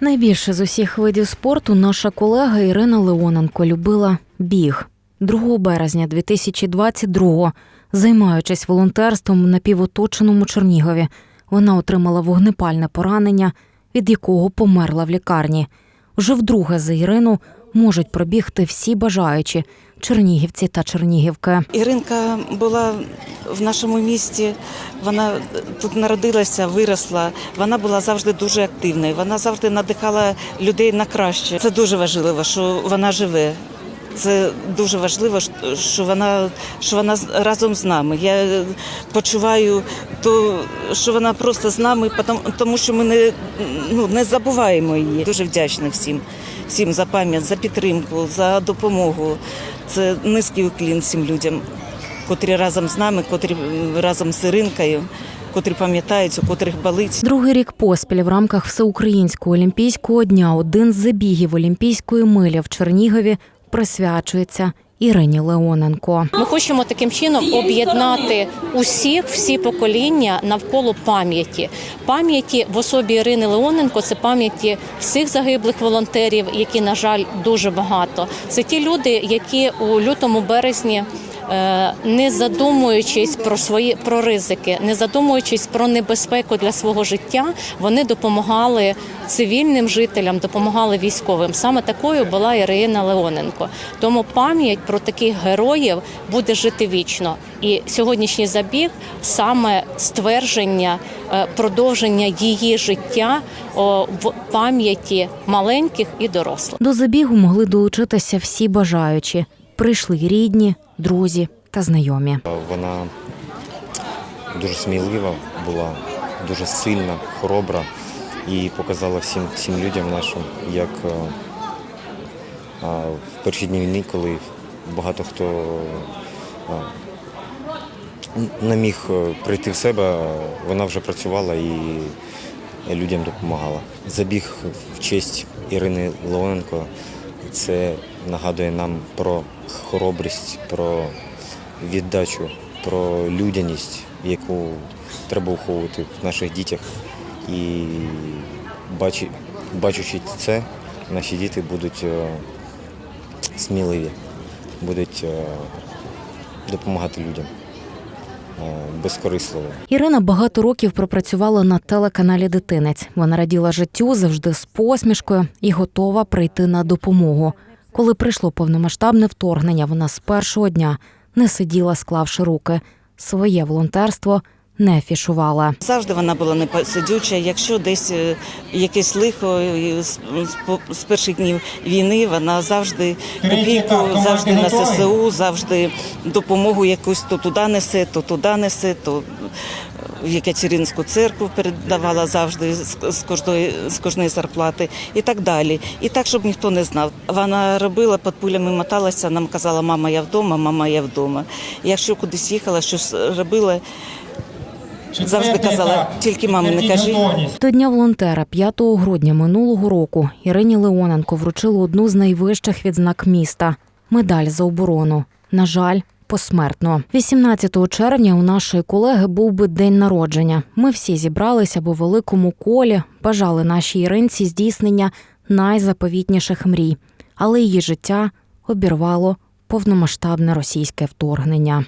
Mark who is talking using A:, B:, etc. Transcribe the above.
A: Найбільше з усіх видів спорту наша колега Ірина Леоненко любила біг. 2 березня 2022-го, займаючись волонтерством в напівоточеному Чернігові, вона отримала вогнепальне поранення, від якого померла в лікарні. Вже вдруге за Ірину можуть пробігти всі бажаючі чернігівці та чернігівки.
B: Іринка була в нашому місті. Вона тут народилася, виросла. Вона була завжди дуже активною. Вона завжди надихала людей на краще. Це дуже важливо, що вона живе. Це дуже важливо, що вона що вона разом з нами. Я почуваю то, що вона просто з нами, тому що ми не, ну, не забуваємо її. Дуже вдячна всім, всім за пам'ять, за підтримку, за допомогу. Це низький уклін всім людям, котрі разом з нами, котрі разом з Іринкою, котрі пам'ятають, у котрих болить.
A: Другий рік поспіль в рамках всеукраїнського олімпійського дня один з забігів олімпійської милі в Чернігові присвячується Ірині Леоненко.
C: Ми хочемо таким чином об'єднати усіх, всі покоління навколо пам'яті. Пам'яті в особі Ірини Леоненко це пам'яті всіх загиблих волонтерів, які, на жаль, дуже багато. Це ті люди, які у лютому березні. Е, Не задумуючись про свої про ризики, не задумуючись про небезпеку для свого життя, вони допомагали цивільним жителям, допомагали військовим. Саме такою була Ірина Леоненко. Тому пам'ять про таких героїв буде жити вічно. І сьогоднішній забіг саме ствердження, е, продовження її життя в пам'яті маленьких і дорослих.
A: До забігу могли долучитися всі бажаючі. Прийшли рідні, друзі та знайомі.
D: Вона дуже смілива була, дуже сильна, хоробра і показала всім, всім людям нашим, як е, в перші дні війни, коли багато хто не міг е, прийти в себе, вона вже працювала і людям допомагала. Забіг в честь Ірини Леоненко це нагадує нам про хоробрість, про віддачу, про людяність, яку треба виховувати в наших дітях. І бачучи це, наші діти будуть е, сміливі, будуть е, допомагати людям е, безкорисливо.
A: Ірина багато років пропрацювала на телеканалі Дитинець. Вона раділа життю завжди з посмішкою і готова прийти на допомогу. Коли прийшло повномасштабне вторгнення, вона з першого дня не сиділа, склавши руки. Своє волонтерство не фішувала.
B: Завжди вона була непосидюча. Якщо десь е, якесь лихо по- з перших днів війни, вона завжди копійку, завжди на ССУ, завжди допомогу якусь то туди несе, то туди несе, то в Єкатеринську церкву передавала завжди з, з кожної з кожної зарплати і так далі. І так, щоб ніхто не знав. Вона робила під пулями, моталася, нам казала, мама, я вдома, мама, я вдома. І якщо кудись їхала, щось робила. Завжди казала, тільки мамі не кажи.
A: До дня волонтера 5 грудня минулого року Ірині Леоненко вручили одну з найвищих відзнак міста медаль за оборону. На жаль, посмертно. 18 червня у нашої колеги був би день народження. Ми всі зібралися в великому колі, бажали нашій Іринці здійснення найзаповітніших мрій, але її життя обірвало повномасштабне російське вторгнення.